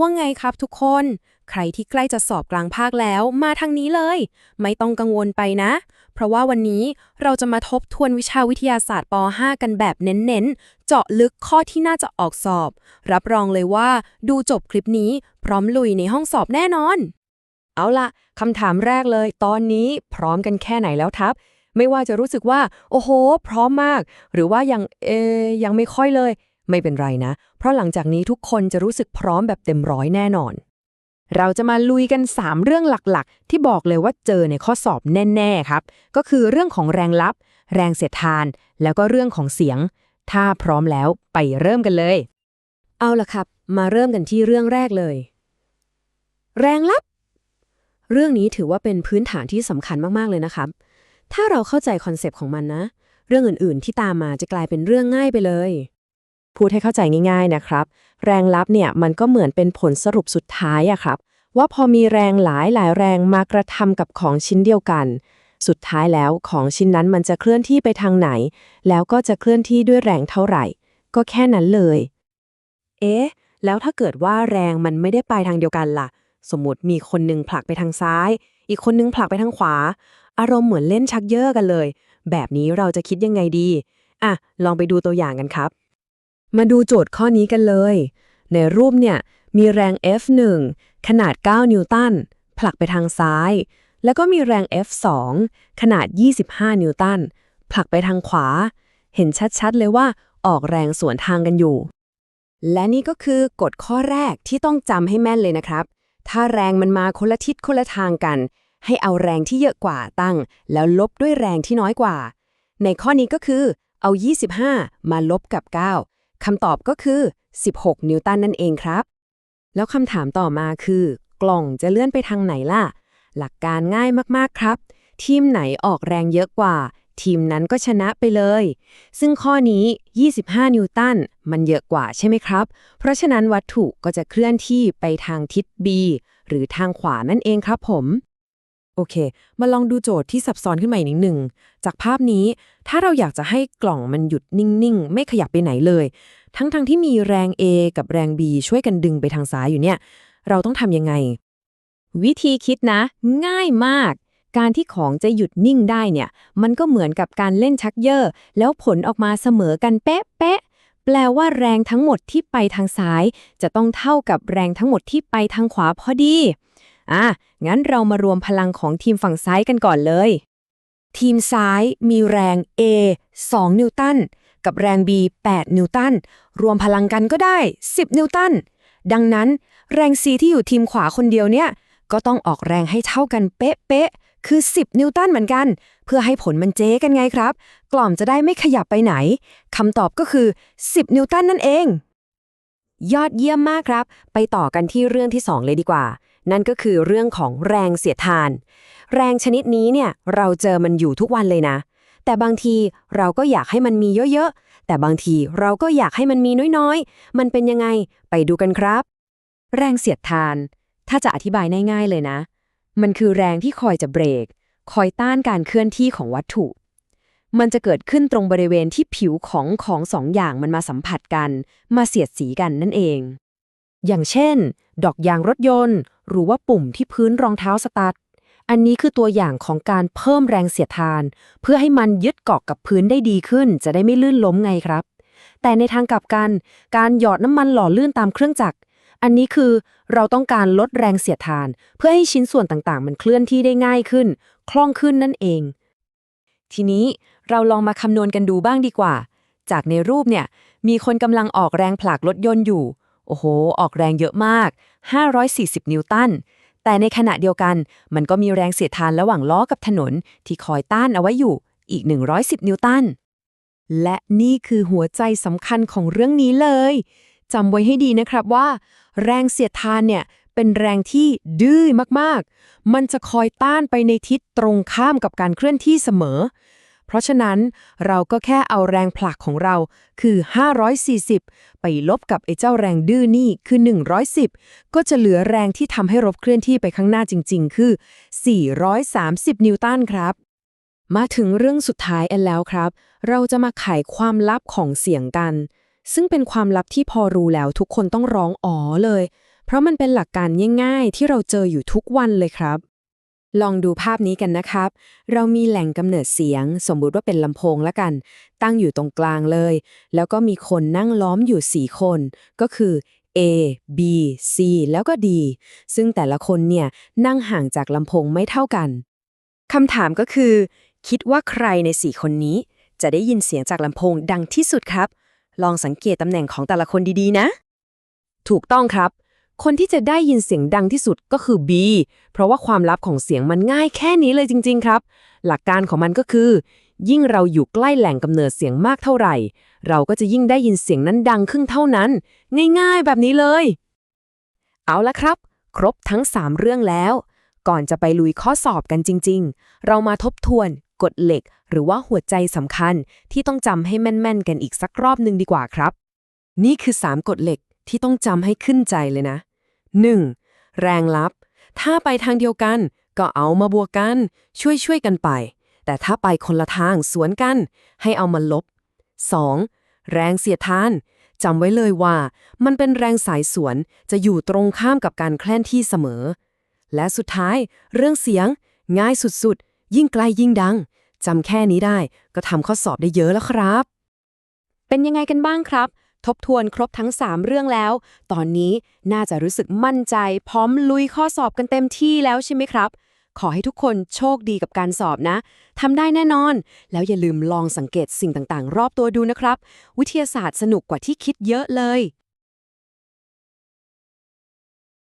ว่าไงครับทุกคน ใครที่ใกล้จะสอบกลางภาคแล้วมาทางนี้เลย ไม่ต้องกังวลไปนะ เพราะว่าวันนี้เราจะมาทบทวนวิชาวิทยาศาสตร์ป .5 กันแบบเน้นๆ เจาะลึกข้อที่น่าจะออกสอบ รับรองเลยว่าดูจบคลิปนี้พร้อมลุยในห้องสอบแน่นอน เอาละคำถามแรกเลย ตอนนี้พร้อมกันแค่ไหนแล้วครับไม่ว่าจะรู้สึกว่า โอ้โห พร้อมมาก หรือว่ายังเออยังไม่ค่อยเลย ไม่เป็นไรนะ เพราะหลังจากนี้ทุกคนจะรู้สึกพร้อมแบบเต็มร้อยแน่นอน เราจะมาลุยกัน 3 เรื่องหลักๆ ที่บอกเลยว่าเจอในข้อสอบแน่ๆครับ ก็คือเรื่องของแรงลับ แรงเสียดทาน แล้วก็เรื่องของเสียง ถ้าพร้อมแล้วไปเริ่มกันเลย เอาละครับ มาเริ่มกันที่เรื่องแรกเลย แรงลับ เรื่องนี้ถือว่าเป็นพื้นฐานที่สำคัญมากๆเลยนะครับ ถ้าเราเข้าใจคอนเซปต์ของมันนะ เรื่องอื่นๆที่ตามมาจะกลายเป็นเรื่องง่ายไปเลย พูดให้เข้าใจง่ายๆนะครับ แรงลับเนี่ยมันก็เหมือนเป็นผลสรุปสุดท้ายอะครับ ว่าพอมีแรงหลายหลายแรงมากระทำกับของชิ้นเดียวกัน สุดท้ายแล้วของชิ้นนั้นมันจะเคลื่อนที่ไปทางไหน แล้วก็จะเคลื่อนที่ด้วยแรงเท่าไหร่ ก็แค่นั้นเลย เอ๊ะแล้วถ้าเกิดว่าแรงมันไม่ได้ไปทางเดียวกันล่ะ สมมติมีคนหนึงผลักไปทางซ้าย อีกคนนึงผลักไปทางขวา อารมณ์เหมือนเล่นชักเยอะกันเลย แบบนี้เราจะคิดยังไงดี อะ ลองไปดูตัวอย่างกันครับ มาดูโจทย์ข้อนี้กันเลย ในรูปเนี่ยมีแรง F1 ขนาด 9 นิวตันผลักไปทางซ้าย แล้วก็มีแรง F2 ขนาด 25 นิวตันผลักไปทางขวา เห็นชัดๆเลยว่าออกแรงสวนทางกันอยู่ และนี่ก็คือกฎข้อแรกที่ต้องจำให้แม่นเลยนะครับ ถ้าแรงมันมาคนละทิศคนละทางกัน ให้เอาแรงที่เยอะกว่าตั้ง แล้วลบด้วยแรงที่น้อยกว่า ในข้อนี้ก็คือเอา 25 มาลบกับ 9 คำตอบก็คือ 16 นิวตันนั่นเองครับ แล้วคำถามต่อมาคือ กล่องจะเลื่อนไปทางไหนล่ะ หลักการง่ายมากๆครับ ทีมไหนออกแรงเยอะกว่า ทีมนั้นก็ชนะไปเลย ซึ่งข้อนี้ 25 นิวตัน มันเยอะกว่าใช่ไหมครับ เพราะฉะนั้นวัตถุก็จะเคลื่อนที่ไปทางทิศ B หรือทางขวานั่นเองครับผม โอเค มาลองดูโจทย์ที่ซับซ้อนขึ้นมาอีกนิดหนึ่ง จากภาพนี้ ถ้าเราอยากจะให้กล่องมันหยุดนิ่งๆ ไม่ขยับไปไหนเลย ทั้งๆทที่มีแรง A กับแรง B ช่วยกันดึงไปทางซ้ายอยู่เนี่ย เราต้องทำยังไง วิธีคิดนะ ง่ายมาก การที่ของจะหยุดนิ่งได้เนี่ย มันก็เหมือนกับการเล่นชักเยอร์แล้วผลออกมาเสมอกันเป๊ะเป๊ะแปลว่าแรงทั้งหมดที่ไปทางซ้าย จะต้องเท่ากับแรงทั้งหมดที่ไปทางขวาพอดี อะงั้นเรามารวมพลังของทีมฝั่งซ้ายกันก่อนเลย ทีมซ้ายมีแรง A 2 นิวตัน กับแรง B 8 นิวตัน รวมพลังกันก็ได้ 10 นิวตัน ดังนั้นแรง C ที่อยู่ทีมขวาคนเดียวเนี่ย ก็ต้องออกแรงให้เท่ากันเป๊ะๆ คือ 10 นิวตันเหมือนกัน เพื่อให้ผลมันเจ๊กันไงครับ กล่อมจะได้ไม่ขยับไปไหนคำตอบก็คือ 10 นิวตันนั่นเอง ยอดเยี่ยมมากครับ ไปต่อกันที่เรื่องที่ 2 เลยดีกว่า นั่นก็คือเรื่องของแรงเสียดทาน แรงชนิดนี้เนี่ยเราเจอมันอยู่ทุกวันเลยนะ แต่บางทีเราก็อยากให้มันมีเยอะๆ แต่บางทีเราก็อยากให้มันมีน้อยๆ มันเป็นยังไงไปดูกันครับ แรงเสียดทาน ถ้าจะอธิบายง่ายๆเลยนะ มันคือแรงที่คอยจะเบรก คอยต้านการเคลื่อนที่ของวัตถุ มันจะเกิดขึ้นตรงบริเวณที่ผิวของของสองอย่างมันมาสัมผัสกัน มาเสียดสีกันนั่นเอง อย่างเช่น ดอกยางรถยนต์ หรือว่าปุ่มที่พื้นรองเท้าสตาร์ท อันนี้คือตัวอย่างของการเพิ่มแรงเสียดทาน เพื่อให้มันยึดเกาะกับพื้นได้ดีขึ้น จะได้ไม่ลื่นล้มไงครับ แต่ในทางกลับกัน การหยอดน้ำมันหล่อลื่นตามเครื่องจักร อันนี้คือเราต้องการลดแรงเสียดทาน เพื่อให้ชิ้นส่วนต่างๆ มันเคลื่อนที่ได้ง่ายขึ้น คล่องขึ้นนั่นเอง ทีนี้เราลองมาคำนวณกันดูบ้างดีกว่า จากในรูปเนี่ยมีคนกำลังออกแรงผลักรถยนต์อยู่ โอ้โห ออกแรงเยอะมาก 540 นิวตัน แต่ในขณะเดียวกัน มันก็มีแรงเสียดทานระหว่างล้อกับถนนที่คอยต้านเอาไว้อยู่อีก 110 นิวตัน และนี่คือหัวใจสำคัญของเรื่องนี้เลยจำไว้ให้ดีนะครับว่า แรงเสียดทานเนี่ยเป็นแรงที่ดื้อมากๆ มันจะคอยต้านไปในทิศตรงข้ามกับการเคลื่อนที่เสมอ เพราะฉะนั้นเราก็แค่เอาแรงผลักของเราคือ 540 ไปลบกับไอ้เจ้าแรงดื้อนี่คือ 110 ก็จะเหลือแรงที่ทำให้รถเคลื่อนที่ไปข้างหน้าจริง ๆ คือ 430 นิวตันครับ มาถึงเรื่องสุดท้ายแอนแล้วครับ เราจะมาไขความลับของเสียงกัน ซึ่งเป็นความลับที่พอรู้แล้วทุกคนต้องร้องอ๋อเลย เพราะมันเป็นหลักการง่ายๆ ที่เราเจออยู่ทุกวันเลยครับ ลองดูภาพนี้กันนะครับ เรามีแหล่งกำเนิดเสียง สมมุติว่าเป็นลำโพงละกัน ตั้งอยู่ตรงกลางเลย แล้วก็มีคนนั่งล้อมอยู่ 4 คน ก็คือ A B C แล้วก็ D ซึ่งแต่ละคนเนี่ยนั่งห่างจากลำโพงไม่เท่ากันคำถามก็คือ คิดว่าใครใน 4 คนนี้ จะได้ยินเสียงจากลำโพงดังที่สุดครับ ลองสังเกตตำแหน่งของแต่ละคนดีๆนะ ถูกต้องครับ คนที่จะได้ยินเสียงดังที่สุดก็คือ B เพราะว่าความลับของเสียงมันง่ายแค่นี้เลยจริง ๆ ครับ หลักการของมันก็คือ ยิ่งเราอยู่ใกล้แหล่งกำเนิดเสียงมากเท่าไหร่ เราก็จะยิ่งได้ยินเสียงนั้นดังขึ้นเท่านั้น ง่ายๆ แบบนี้เลย เอาละครับ ครบทั้ง 3 เรื่องแล้ว ก่อนจะไปลุยข้อสอบกันจริง ๆ เรามาทบทวนกฎเหล็ก หรือว่าหัวใจสำคัญที่ต้องจำให้แม่นๆ กันอีกสักรอบหนึ่งดีกว่าครับ นี่คือ 3กฎเหล็กที่ต้องจำให้ขึ้นใจเลยนะ 1. แรงลับ ถ้าไปทางเดียวกัน ก็เอามาบวกกัน ช่วยช่วยกันไป แต่ถ้าไปคนละทางสวนกัน ให้เอามาลบ 2. แรงเสียดทานจำไว้เลยว่า มันเป็นแรงสายสวนจะอยู่ตรงข้ามกับการแคล่นที่เสมอ และสุดท้าย เรื่องเสียง ง่ายสุดๆ ยิ่งไกลยิ่งดังจำแค่นี้ได้ก็ทำข้อสอบได้เยอะแล้วครับ เป็นยังไงกันบ้างครับ ทบทวนครบทั้ง 3 เรื่องแล้ว ตอนนี้น่าจะรู้สึกมั่นใจ พร้อมลุยข้อสอบกันเต็มที่แล้วใช่ไหมครับ ขอให้ทุกคนโชคดีกับการสอบนะทำได้แน่นอน แล้วอย่าลืมลองสังเกตสิ่งต่างๆ รอบตัวดูนะครับ วิทยาศาสตร์สนุกกว่าที่คิดเยอะเลย